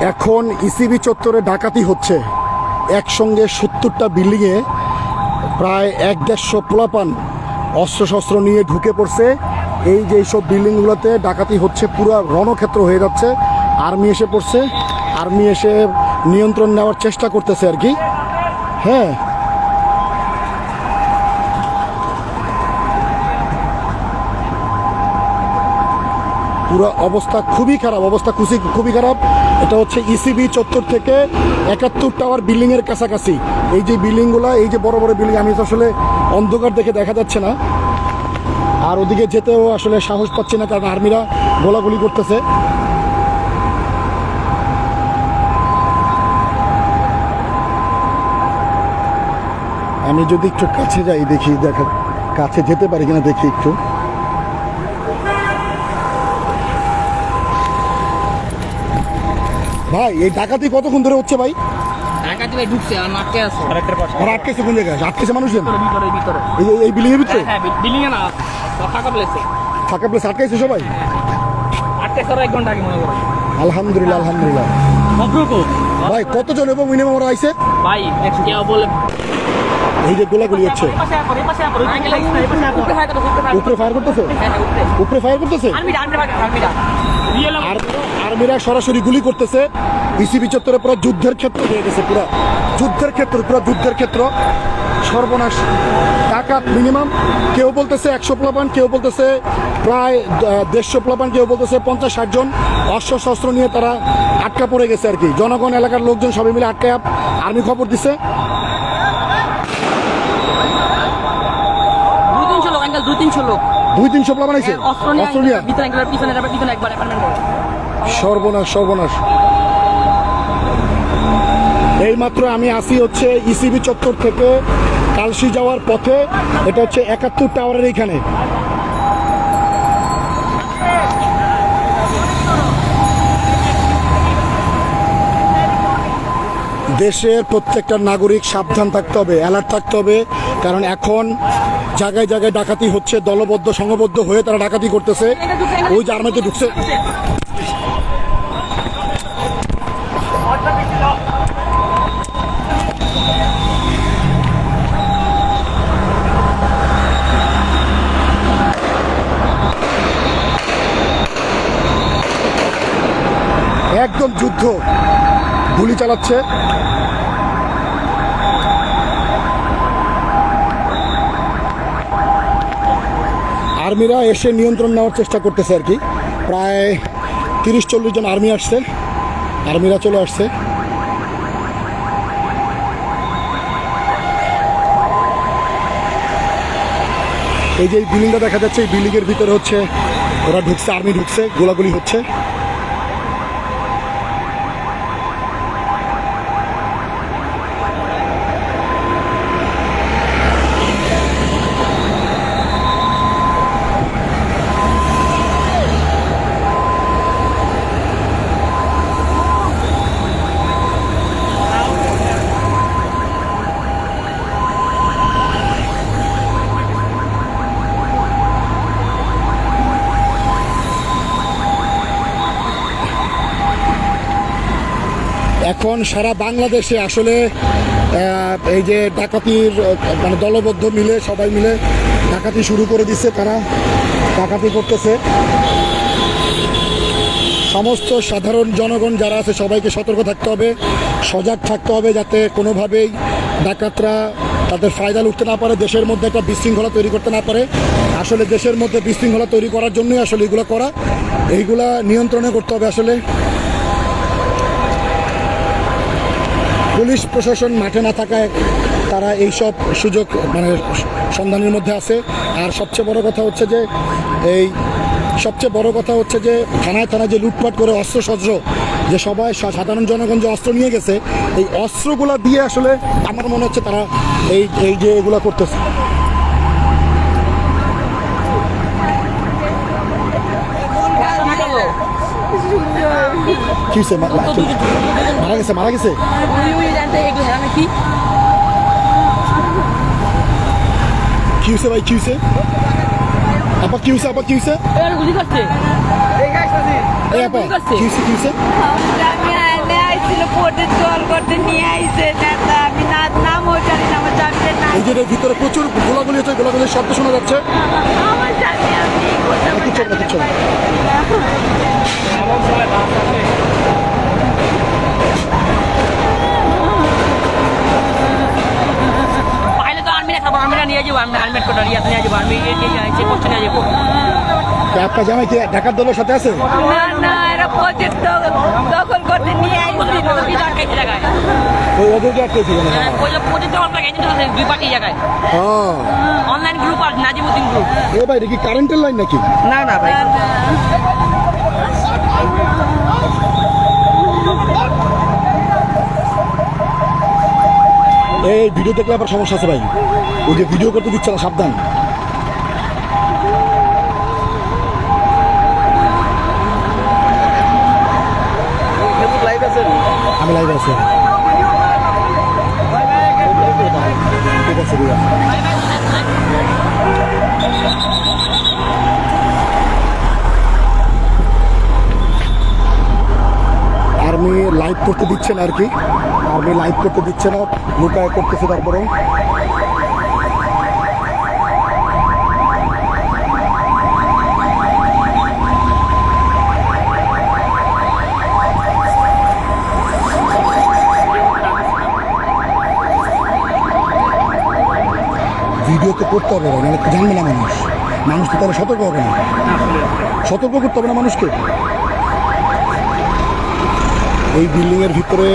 এখন ইসিবি চত্বরে ডাকাতি হচ্ছে। একসঙ্গে সত্তরটা বিল্ডিংয়ে প্রায় এক দেড়শো পোলাপান অস্ত্রশস্ত্র নিয়ে ঢুকে পড়ছে। এই যে এইসব বিল্ডিংগুলোতে ডাকাতি হচ্ছে, পুরো রণক্ষেত্র হয়ে যাচ্ছে। আর্মি এসে পড়ছে। আর্মি এসে নিয়ন্ত্রণ নেওয়ার চেষ্টা করতেছে আর কি। হ্যাঁ পুরো অবস্থা খুবই খারাপ, অবস্থা খুশি খুবই খারাপ। এটা হচ্ছে ইসিবি চত্বর থেকে একাত্তর টাওয়ার বিল্ডিং এর কাছাকাছি। এই যে বিল্ডিংগুলো, এই যে বড় বড় বিল্ডিং, আমি আসলে অন্ধকার দেখে দেখা যাচ্ছে না। আর ওদিকে যেতেও আসলে সাহস পাচ্ছে না, কারণ আর্মিরা গোলাগুলি করতেছে। আমি যদি একটু কাছে যাই, দেখি, দেখা কাছে যেতে পারি কিনা দেখি একটু। ভাই এই ডাকাতি কতক্ষণ ধরে হচ্ছে ভাই? ঢাকাতে ভাই ঢুকছে আর মাঠে আছে। আর আটকেছে কোন জায়গায়? আটকেছে মানুষজন? ভিতরে ভিতরে এই এই বিল্ডিং এর ভিতরে? হ্যাঁ বিল্ডিং এ না ফাঁকা প্লেসে ফাঁকা প্লেস আটকাইছে সবাই? আটকে এক ঘণ্টা আগে মনে করো। আলহামদুলিল্লাহ আলহামদুলিল্লাহ। ভাই কতজন এবং মিনিমাম ওরা আইছে? ভাই কেউ বলে এই যে গোলাগুলি হচ্ছে। উপরে ফায়ার করতেছে? হ্যাঁ উপরে উপরে ফায়ার করতেছে? আর আর্মিরা সরাসরি গুলি করতেছে। ইসিবি চত্বরে পুরো যুদ্ধের ক্ষেত্র হয়ে গেছে পুরো। যুদ্ধের ক্ষেত্র পুরো যুদ্ধের ক্ষেত্র। সর্বনাশ। টাকা মিনিমাম। কেউ বলতেছে একশো প্লাবান কেউ বলতেছে প্রায় দেড়শো প্লাবান কেউ বলতেছে পঞ্চাশ ষাট জন। অস্ত্র শস্ত্র নিয়ে তারা আটকা পড়ে গেছে আর কি। জনগণ এলাকার লোকজন সবাই মিলে আটকে আর্মি খবর দিছে। দুই তিনশো লোক দুই তিনশো প্লাবান আছে ভিতরে আঙ্কেল পিছনে পিছনে একবার অ্যাপার্টমেন্ট সর্বনাশ সর্বনাশ। এইমাত্র আমি আসি হচ্ছে ইসিবি চত্বর থেকে কালসি যাওয়ার পথে। এটা হচ্ছে একাত্তর টাওয়ারের এইখানে। দেশের প্রত্যেকটা নাগরিক সাবধান থাকতে হবে অ্যালার্ট থাকতে হবে, কারণ এখন জায়গায় জায়গায় ডাকাতি হচ্ছে, দলবদ্ধ, সংঘবদ্ধ হয়ে তারা ডাকাতি করতেছে। ওই যে আর্মিতে ঢুকছে। একদম যুদ্ধ। গুলি চালাচ্ছে। আর্মিরা এসে নিয়ন্ত্রণ নেওয়ার চেষ্টা করতেছে আর কি। প্রায় তিরিশ চল্লিশ জন আর্মি আসছে। আর্মিরা চলে আসছে। এই যে বিল্ডিংটা দেখা যাচ্ছে, এই বিল্ডিংয়ের ভিতরে হচ্ছে ওরা ঢুকছে, আর্মি ঢুকছে, গোলাগুলি হচ্ছে। এখন সারা বাংলাদেশে আসলে এই যে ডাকাতির মানে দলবদ্ধ মিলে সবাই মিলে ডাকাতি শুরু করে দিচ্ছে তারা, ডাকাতি করতেছে। সমস্ত সাধারণ জনগণ যারা আছে সবাইকে সতর্ক থাকতে হবে, সজাগ থাকতে হবে যাতে কোনোভাবেই ডাকাতরা তাদের ফায়দা লুটতে না পারে, দেশের মধ্যে একটা বিশৃঙ্খলা তৈরি করতে না পারে। আসলে দেশের মধ্যে বিশৃঙ্খলা তৈরি করার জন্যই আসলে এগুলো করা, এইগুলা নিয়ন্ত্রণে করতে হবে আসলে। পুলিশ প্রশাসন মাঠে না থাকায় তারা এই সব সুযোগ মানে সন্ধানের মধ্যে আছে। আর সবচেয়ে বড় কথা হচ্ছে যে, এই সবচেয়ে বড় কথা হচ্ছে যে, থানায় থানায় যে লুটপাট করে অস্ত্র যে সবাই সাধারণ জনগণ যে অস্ত্র নিয়ে গেছে, এই অস্ত্রগুলা দিয়ে আসলে আমার মনে হচ্ছে তারা এই এই যে এগুলো করতেছে। কি হয়েছে মারা গেছে মারা গেছে কি হয়েছে ভাই কি হয়েছে আপা কি হয়েছে আপা কি হয়েছে গুলি করছে? এই আপা কি হয়েছে কি হয়েছে এখানে জল করতে নিয়ে আইছে নেতা আমি না নামও জানি না আমার জানতে না এর ভিতরে প্রচুর গোলাগুলি হচ্ছে গোলাগুলির শব্দ শোনা যাচ্ছে আমি কিচ্ছু নিয়ে যাব আমি আর্মির কোটা নিয়ে যাব চেক নিয়ে যাব আপনার জামাই কি ঢাকার দলের সাথে আছে? না না এরা প্রজেক্ট দখল করতে নিয়ে আইছিল কি জায়গায় কি জায়গায় ওই ওদেরকে আটকেছে কেন ওই প্রজেক্ট অফ লাগে কিন্তু দুই পার্টি জায়গায়। হ্যাঁ অনলাইন গ্রুপ আর গ্রুপ এ ভাই এটা কি কারেন্টের লাইন নাকি? না না ভাই। এই ভিডিও দেখলে আবার সমস্যা আছে ভাই। ওই যে ভিডিও করতে দিচ্ছে না সাবধান। আমি লাইভ আছি। ঠিক আছে আর্মি লাইভ করতে দিচ্ছে না আর কি। আর্মি লাইভ করতে দিচ্ছে না, লুকায় করতেছে তারপরে। ভিডিও তো করতে হবে না জানবে না মানুষ। মানুষ তো তাহলে সতর্ক হবে না। সতর্ক করতে হবে না মানুষকে। এই বিল্ডিংয়ের ভিতরে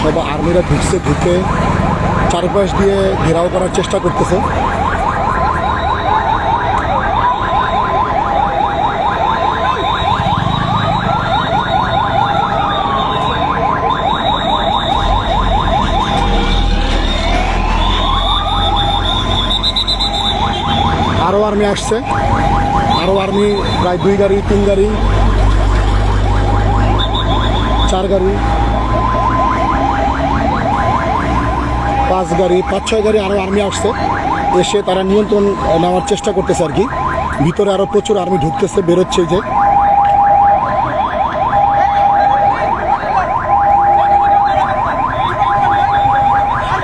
সব আর্মিরা ঢুকছে, ঢুকে চারপাশ দিয়ে ঘেরাও করার চেষ্টা করতেছে। আর্মি আসছে। আরও আর্মি প্রায় দুই গাড়ি, তিন গাড়ি, চার গাড়ি, পাঁচ গাড়ি, পাঁচ, ছয় গাড়ি আরও আর্মি আসছে। এসে তারা নিয়ন্ত্রণ নেওয়ার চেষ্টা করতেছে আর কি। ভিতরে আরও প্রচুর আর্মি ঢুকতেছে, বেরোচ্ছে যে।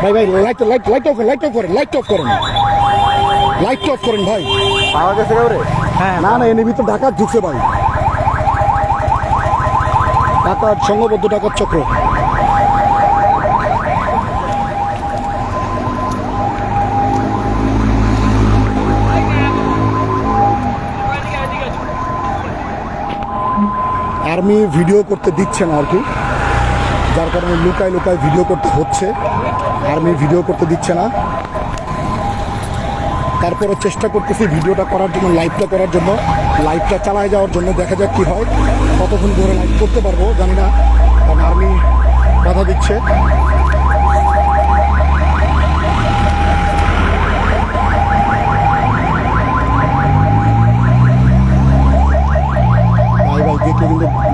ভাই ভাই light light light off light off করেন লাইট অফ করেন লাইট অফ করেন ভাই। পাওয়া গেছে কেউ রে হ্যাঁ। না না এনে ভিতরে ডাকাত ঢুকছে ভাই। ডাকাত সংঘবদ্ধ ডাকাত চক্র। আর্মি ভিডিও করতে দিচ্ছে না আর কি। যার কারণে লুকায় লুকায় ভিডিও করতে হচ্ছে। আর্মি ভিডিও করতে দিচ্ছে না। তারপরে চেষ্টা করতেছি ভিডিওটা করার জন্য লাইভটা করার জন্য। লাইভটা চালায় যাওয়ার জন্য দেখা যাক কী হয়, কতক্ষণ ধরে লাইভ করতে পারব, জানি না। কারণ আর্মি বাধা দিচ্ছে।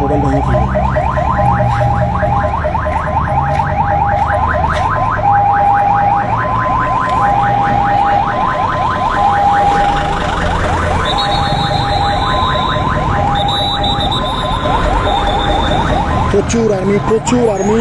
মোবাইল ভেঙে ফেলবে। প্রচুর আর্মি প্রচুর আর্মি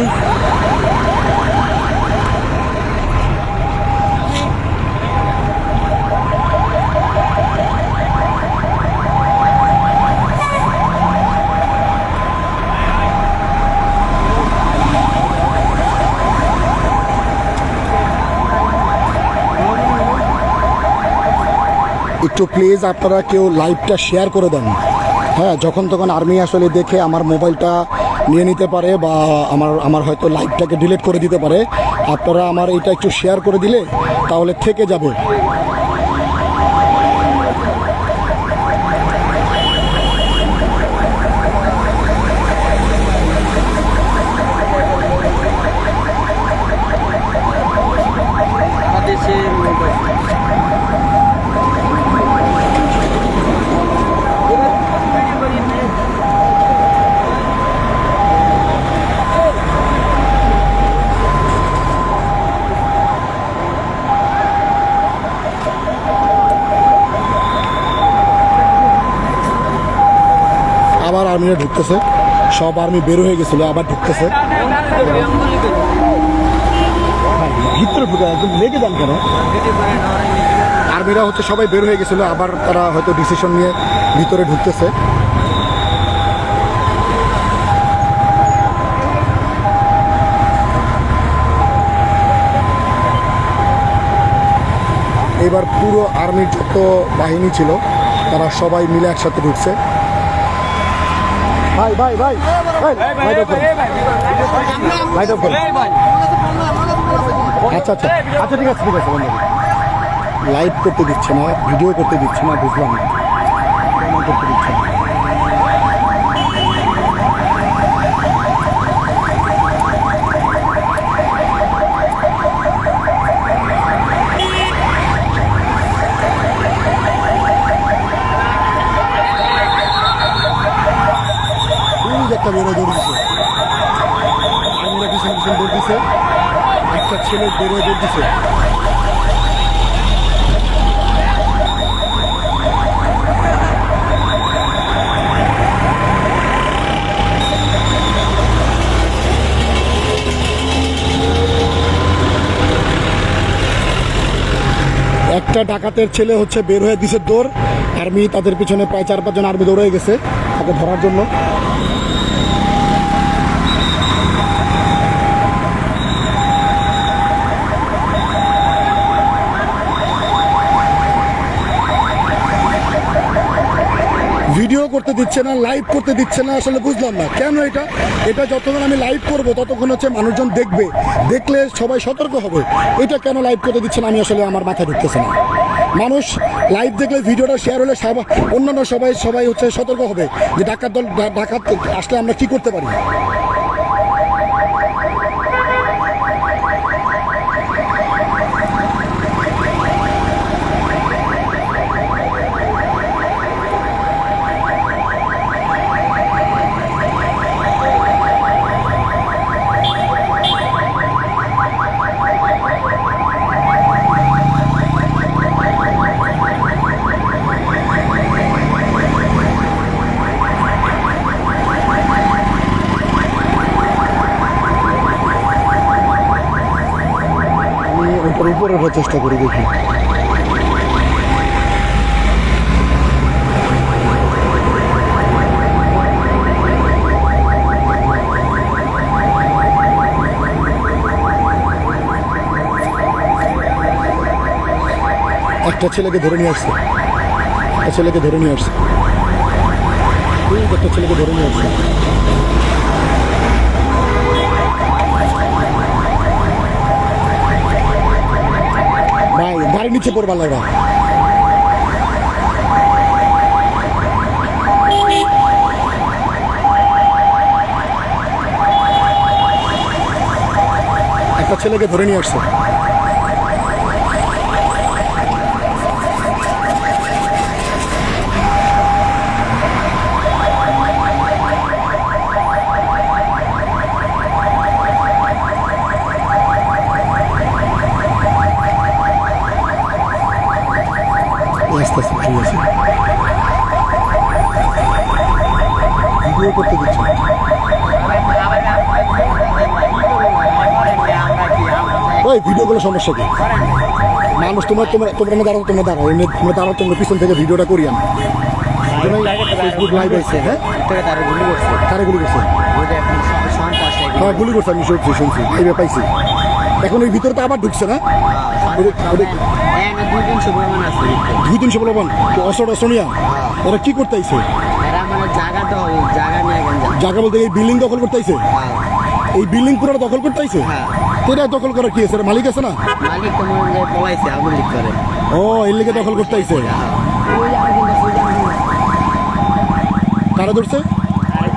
একটু প্লিজ আপনারা কেউ লাইভটা শেয়ার করে দেন। হ্যাঁ যখন তখন আর্মি আসলে দেখে আমার মোবাইলটা নিয়ে নিতে পারে বা আমার আমার হয়তো লাইভটাকে ডিলিট করে দিতে পারে। আপনারা আমার এটা একটু শেয়ার করে দিলে তাহলে থেকে যাবে। আবার আর্মিরা ঢুকতেছে। সব আর্মি বের হয়ে গেছিল, আবার ঢুকতেছে। ভিতরে ঢুকে একদম লেগে যান কেন? আর্মিরা হচ্ছে সবাই বের হয়ে গেছিল, আবার তারা হয়তো ডিসিশন নিয়ে ভিতরে ঢুকতেছে। এবার পুরো আর্মির যত বাহিনী ছিল, তারা সবাই মিলে একসাথে ঢুকছে। ভাই ভাই ভাই। লাইট অফ লাইট আচ্ছা আচ্ছা। আচ্ছা ঠিক আছে ঠিক আছে বন্ধু। লাইভ করতে দিচ্ছে না ভিডিও করতে দিচ্ছে না বুঝলাম না করতে দিচ্ছে না ওই যে একটা বেরো দৌড় দিছে। আর্মিরা পিছন পিছন দৌড় দিছে। একটা ছেলে বেরো দৌড় দিছে। একটা ডাকাতের ছেলে হচ্ছে বের হয়ে দিছে দৌড়। আর্মি তাদের পিছনে প্রায় চার পাঁচজন আর্মি দৌড়ে গেছে তাকে ধরার জন্য। ভিডিও করতে দিচ্ছে না লাইভ করতে দিচ্ছে না, আসলে বুঝলাম না। কেন এটা? এটা যতক্ষণ আমি লাইভ করব, ততক্ষণ হচ্ছে মানুষজন দেখবে। দেখলে সবাই সতর্ক হবে। এটা কেন লাইভ করতে দিচ্ছে না, আমি আসলে আমার মাথায় ঢুকতেছে না। মানুষ লাইভ দেখলে ভিডিওটা শেয়ার হলে অন্যান্য সবাই সবাই হচ্ছে সতর্ক হবে যে ডাকাত দল ডাকাত আসলে আমরা কি করতে পারি আমি ওটার উপরে ওঠার চেষ্টা করি দেখি। একটা ছেলেকে ধরে নিয়ে আসছে। একটা ছেলেকে ধরে নিয়ে আসছে। একটা ছেলেকে ধরে নিয়ে আসছে। গাড়ি নিচে পড়বার লাগা একটা ছেলেকে ধরে নিয়ে আসছে। আস্তে আস্তে ঠিক আছে। ভিডিও করতে দিচ্ছে। ওই ভিডিওগুলো সমস্যা কি? মানুষ তোমরা তোমরা তোমরা দাঁড়াও তোমরা দাঁড়াও এমনি তোমরা দাঁড়াও তোমরা পিছন থেকে ভিডিওটা করি আমি। ফেসবুক লাইভ আছে হ্যাঁ? কারে গুলি করছে। হ্যাঁ গুলি করছে আমি শুনছি শুনছি। এই পাইছি। এখন ওই ভিতরে তো আবার ঢুকছে না? ওদের- ওদের- দুই তিনশো বলবান অসর অসনিয়া ওরা কি করতে আইছে জায়গা বলতে এই বিল্ডিং দখল করতে আইছে এই বিল্ডিং পুরোটা দখল করতে আইছে এটা দখল করার কি আছে? মালিক আছে না? মালিক তো পলাইছে করে। ও এর লিগে দখল করতে আইছে কারা ধরছে?